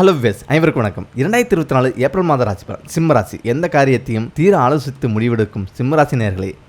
Hello வெஸ் அனைவருக்கும் வணக்கம். இரண்டாயிரத்தி இருபத்தி நாலு ஏப்ரல் மாத ராசி பலன் சிம்ம ராசி. எந்த காரியத்தையும் தீர ஆலோசித்து முடிவெடுக்கும் சிம்ம ராசி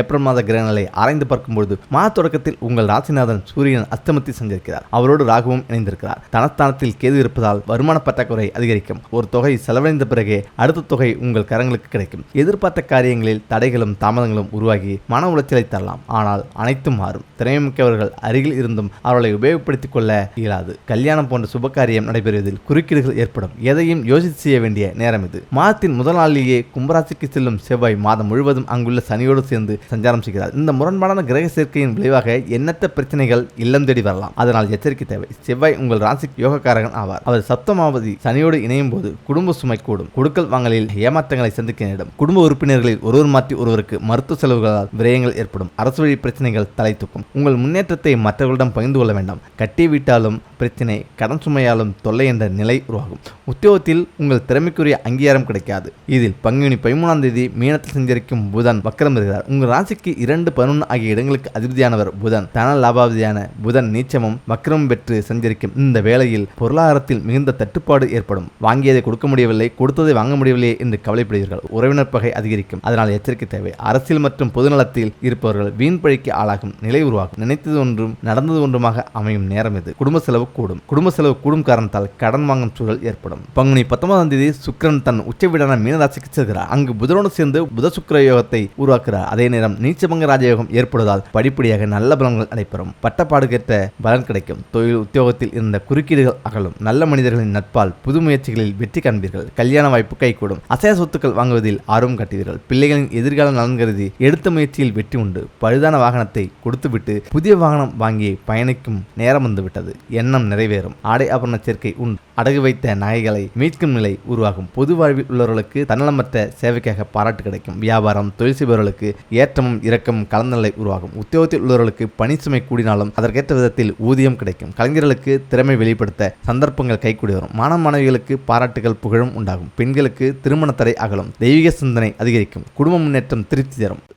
ஏப்ரல் மாத கிரகங்களை ஆராய்ந்து பார்க்கும்பொழுது மாத தொடக்கத்தில் உங்கள் ராசிநாதன் சூரியன் அஸ்தமத்தை சந்திருக்கிறார் அவரோடு ராகுவும் இணைந்திருக்கிறார். தனஸ்தானத்தில் கேது இருப்பதால் வருமான பற்றாக்குறை அதிகரிக்கும். ஒரு தொகை செலவழிந்த பிறகே அடுத்த தொகை உங்கள் கரங்களுக்கு கிடைக்கும். எதிர்பார்த்த காரியங்களில் தடைகளும் தாமதங்களும் உருவாகி மன உளைச்சலை தரலாம். ஆனால் அனைத்தும் மாறும். திறமைமிக்கவர்கள் அருகில் இருந்தும் அவர்களை உபயோகப்படுத்திக் கொள்ள இயலாது. கல்யாணம் போன்ற சுப காரியம் நடைபெறுவதில் குறுக்கீடுகள் ஏற்படும். எதையும் யோசித்து செய்ய வேண்டிய நேரம் இது. மாதத்தின் முதல் நாளிலேயே கும்பராசிக்கு செல்லும் செவ்வாய் மாதம் முழுவதும் அங்குள்ள சனியோடு சேர்ந்து சஞ்சாரம் செய்கிறார். இந்த முரண்பாடான கிரக சேர்க்கையின் விளைவாக எண்ணற்ற பிரச்சனைகள் இல்லம் தேடி வரலாம். அதனால் எச்சரிக்கை தேவை. செவ்வாய் உங்கள் ராசிக்கு யோகக்காரகன் ஆவார். அவர் சப்தமாவதி சனியோடு இணையும் போது குடும்ப சுமை கூடும். கொடுக்கல் வாங்கலில் ஏமாற்றங்களை சந்திக்க நேரிடும். குடும்ப உறுப்பினர்களில் ஒருவர் மாற்றி ஒருவருக்கு மருத்துவ செலவுகளால் விரயங்கள் ஏற்படும். அரசு வழி பிரச்சனைகள் தலை தூக்கும். உங்கள் முன்னேற்றத்தை மற்றவர்களிடம் பகிர்ந்து கொள்ள வேண்டாம். கட்டி விட்டாலும் பிரச்சனை கடன் சுமையாலும் தொல்லை என்ற நிலை உருவாகும். உத்தியோகத்தில் உங்கள் திறமைக்குரிய அங்கீகாரம் கிடைக்காது. இதில் பங்குனி பதிமூணாம் தேதி மீனத்தில் சஞ்சரிக்கும் புதன் வக்கரம் வருகிறார் உங்கள் ராசிக்கு இரண்டு பதினொன்று ஆகிய இடங்களுக்கு அதிபதியானவர் புதன். தன லாபாவதியான புதன் நீச்சமும் வக்கரம் பெற்று சஞ்சரிக்கும் இந்த வேளையில் பொருளாதாரத்தில் மிகுந்த தட்டுப்பாடு ஏற்படும். வாங்கியதை கொடுக்க முடியவில்லை கொடுத்ததை வாங்க முடியவில்லை என்று கவலைப்படுவீர்கள். உறவினர் பகை அதிகரிக்கும். அதனால் எச்சரிக்கை தேவை. அரசியல் மற்றும் பொதுநலத்தில் இருப்பவர்கள் வீண் பழிக்கு ஆளாகும் நிலை உருவாகும். நினைத்தது ஒன்றும் நடந்தது ஒன்றுமாக அமையும் நேரம் இது. குடும்ப செலவு கூடும். குடும்ப செலவு கூடும் காரணத்தால் கடன் வாங்கும் சூழல் ஏற்படும். பங்குனி பத்தொன்பதாம் தேதி சுக்கரன் தன் உச்ச வீடான மீனராசிக்கு செல்கிறார். அங்கு புதனோடு சேர்ந்து புத சுக்கர யோகத்தை உருவாக்குகிறார். அதே நேரம் நீச்சபங்க ராஜயோகம் ஏற்படுவதால் படிப்படியாக நல்ல பலன்கள் நடைபெறும். பட்டப்பாடுகேற்ற பலன் கிடைக்கும். தொழில் உத்தியோகத்தில் இருந்த குறுக்கீடுகள் அகலும். நல்ல மனிதர்களின் நட்பால் புது முயற்சிகளில் வெற்றி காண்பீர்கள். கல்யாண வாய்ப்பு கைகூடும். அசைய சொத்துக்கள் வாங்குவதில் ஆர்வம் காட்டுவீர்கள். பிள்ளைகளின் எதிர்கால நலன் கருதி எடுத்த முயற்சியில் வெற்றி உண்டு. பழுதான வாகனத்தை கொடுத்துவிட்டு புதிய வாகனம் வாங்கி பயணிக்கும் நேரம் வந்துவிட்டது. எண்ணம் நிறைவேறும். ஆடை ஆபரண சேர்க்கை உண்டு அடகு வைத்து நகைகளை மீட்கும் நிலை உருவாகும். பொது வாழ்வில் உள்ளவர்களுக்கு தன்னலமற்ற சேவைக்காக பாராட்டு கிடைக்கும். வியாபாரம் தொழில் செய்பவர்களுக்கு ஏற்றமும் இரக்கமும் கலந்த நிலை உருவாகும். உத்தியோகத்தில் உள்ளவர்களுக்கு பணி சுமை கூடினாலும் அதற்கேற்ற விதத்தில் ஊதியம் கிடைக்கும். கலைஞர்களுக்கு திறமை வெளிப்படுத்த சந்தர்ப்பங்கள் கைகூடி வரும். மாணவ மாணவிகளுக்கு பாராட்டுகள் புகழும் உண்டாகும். பெண்களுக்கு திருமண தடை அகலும். தெய்வீக சிந்தனை அதிகரிக்கும். குடும்ப முன்னேற்றம் திருப்தி தரும்.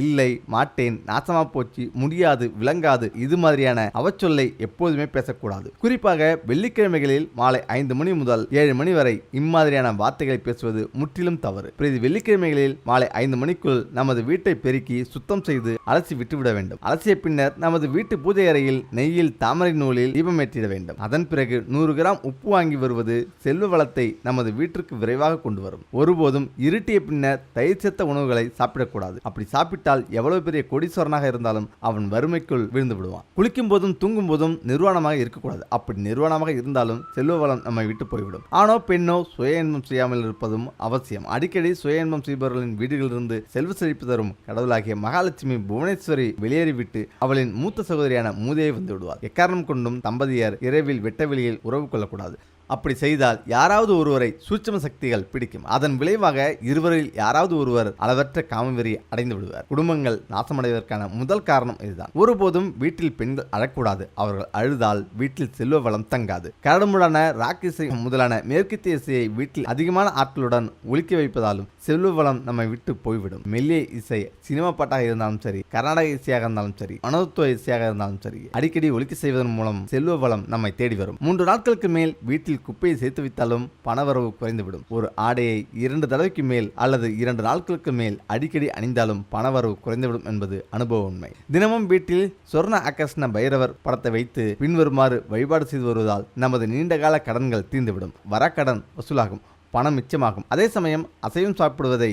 இல்லை மாட்டேன் நாசமா போச்சு முடியாது விளங்காது இது மாதிரியான அவச்சொல்லை எப்போதுமே பேசக்கூடாது. குறிப்பாக வெள்ளிக்கிழமைகளில் மாலை ஐந்து மணி முதல் ஏழு மணி வரை இம்மாதிரியான வார்த்தைகளை பேசுவது முற்றிலும் தவறு. பிரதி வெள்ளிக்கிழமைகளில் மாலை ஐந்து மணிக்குள் நமது வீட்டை பெருக்கி சுத்தம் செய்து அலசி விட்டுவிட வேண்டும். அலசிய பின்னர் நமது வீட்டு பூஜை அறையில் நெய்யில் தாமரை நூலில் தீபமேற்றிட வேண்டும். அதன் பிறகு நூறு கிராம் உப்பு வாங்கி வருவது செல்வ வளத்தை நமது வீட்டிற்கு விரைவாக கொண்டு வரும். ஒருபோதும் இருட்டிய பின்னர் தயிர் சேர்த்த உணவுகளை சாப்பிடக்கூடாது. அப்படி சாப்பிட்டு விட்டால் எவ்வளவு பெரிய கோடீஸ்வரனாக இருந்தாலும் அவன் வறுமைக்குள் விழுந்து விடுவான். குளிக்கும் போதும் தூங்கும் போதும் நிர்வாணமாக இருக்கக்கூடாது. அப்படி நிர்வாணமாக இருந்தாலும் செல்வ வளம் நம்மை விட்டு போய்விடும். ஆணோ பெண்ணோ சுய இன்பம் செய்யாமல் இருப்பதும் அவசியம். அடிக்கடி சுய இன்பம் செய்பவர்களின் வீடுகளிலிருந்து செல்வ செழிப்பு தரும் கடவுளாகிய மகாலட்சுமி புவனேஸ்வரி வெளியேறிவிட்டு அவளின் மூத்த சகோதரியான மூதையை வந்து விடுவார் எக்காரணம் கொண்டும் தம்பதியர் இரவில் வெட்ட வெளியில் உறவு கொள்ளக்கூடாது. அப்படி செய்தால் யாராவது ஒருவரை சூட்சம சக்திகள் பிடிக்கும். அதன் விளைவாக இருவரில் யாராவது ஒருவர் அளவற்ற காமவெறி அடைந்து விடுவார். குடும்பங்கள் நாசமடைவதற்கான முதல் காரணம் இதுதான். ஒருபோதும் வீட்டில் பெண்கள் அழக்கூடாது. அவர்கள் அழுதால் வீட்டில் செல்வ வளம் தங்காது. கரடுமுடான ராக் இசை முதலான மேற்கத்திய இசையை வீட்டில் அதிகமான ஆட்களுடன் ஒழிக்க வைப்பதாலும் செல்வ வளம் நம்மை விட்டு போய்விடும். மெல்லிய இசை சினிமா பாட்டாக இருந்தாலும் சரி கர்நாடக இசையாக இருந்தாலும் சரி மனோத்துவ இசையாக இருந்தாலும் சரி அடிக்கடி ஒலிக்க செய்வதன் மூலம் செல்வ வளம் நம்மை தேடி வரும். மூன்று நாட்களுக்கு மேல் வீட்டில் குப்பையை சேர்த்து வைத்தாலும் பணவரவு குறைந்துவிடும். ஒரு ஆடையை இரண்டு தடவைக்கு மேல் அல்லது இரண்டு நாட்களுக்கு மேல் அடிக்கடி அணிந்தாலும் பணவரவு குறைந்துவிடும் என்பது அனுபவ உண்மை. தினமும் வீட்டில் சொர்ண ஆகர்ஷ்ண பைரவர் படத்தை வைத்து பின்வருமாறு வழிபாடு செய்து வருவதால் நமது நீண்டகால கடன்கள் தீர்ந்துவிடும். வரக்கடன் வசூலாகும். பணம் மிச்சமாகும். அதே சமயம் அசைவம் சாப்பிடுவதை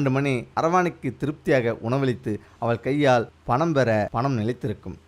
மணி அரவாணிக்கு திருப்தியாக உணவளித்து அவள் கையால் பணம் பெற பணம் நிலைத்திருக்கும்.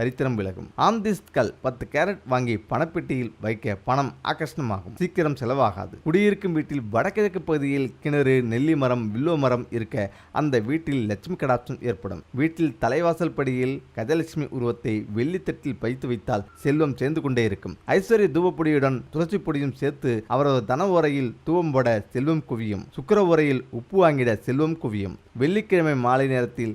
சரித்திரம் விலகும். ஆம்திஸ்கல் பத்து கேரட் வாங்கி பணப்பெட்டியில் வைக்க பணம் ஆகர்ஷணமாகும் சீக்கிரம் செலவாகாது. குடியிருக்கும் வீட்டில் வடகிழக்கு பகுதியில் கிணறு நெல்லி மரம் வில்லோ மரம் இருக்க அந்த வீட்டில் லட்சுமி கடாட்சம் ஏற்படும். வீட்டில் தலைவாசல் படியில் கஜலட்சுமி உருவத்தை வெள்ளித்தட்டில் வைத்து வைத்தால் செல்வம் சேர்ந்து கொண்டே இருக்கும். ஐஸ்வர்ய தூவப்பொடியுடன் துளசி பொடியும் சேர்த்து அவரது தன உரையில் தூவம் போட செல்வம் குவியும். சுக்கர உரையில் உப்பு வாங்கிட செல்வம் குவியும். வெள்ளிக்கிழமை மாலை நேரத்தில்